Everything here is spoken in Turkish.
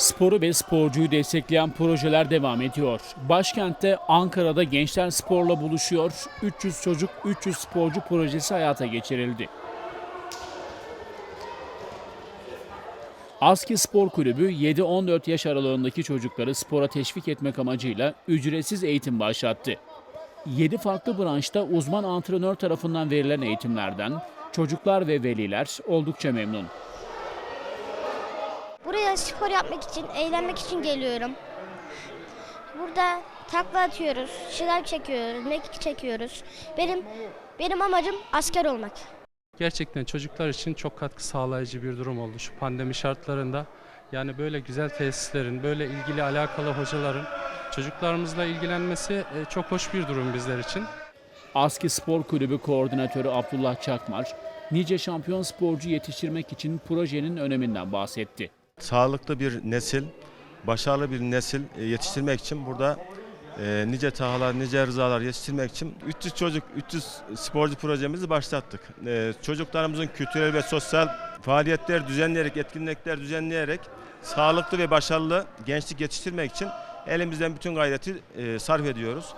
Sporu ve sporcuyu destekleyen projeler devam ediyor. Başkentte Ankara'da Gençler Spor'la buluşuyor. 300 çocuk 300 sporcu projesi hayata geçirildi. ASKİ Spor Kulübü 7-14 yaş aralığındaki çocukları spora teşvik etmek amacıyla ücretsiz eğitim başlattı. 7 farklı branşta uzman antrenör tarafından verilen eğitimlerden çocuklar ve veliler oldukça memnun. Buraya spor yapmak için, eğlenmek için geliyorum. Burada takla atıyoruz, şınav çekiyoruz, mekik çekiyoruz. Benim benim amacım asker olmak. Gerçekten çocuklar için çok katkı sağlayıcı bir durum oldu şu pandemi şartlarında. Yani böyle güzel tesislerin, böyle ilgili alakalı hocaların çocuklarımızla ilgilenmesi e, çok hoş bir durum bizler için. ASKİ Spor Kulübü Koordinatörü Abdullah Çakmar, nice şampiyon sporcu yetiştirmek için projenin öneminden bahsetti. Sağlıklı bir nesil, başarılı bir nesil e, yetiştirmek için burada e, nice tahalar, nice rızalar yetiştirmek için 300 çocuk, 300 sporcu projemizi başlattık. E, çocuklarımızın kültürel ve sosyal faaliyetler düzenleyerek, etkinlikler düzenleyerek sağlıklı ve başarılı gençlik yetiştirmek için elimizden bütün gayreti sarf ediyoruz.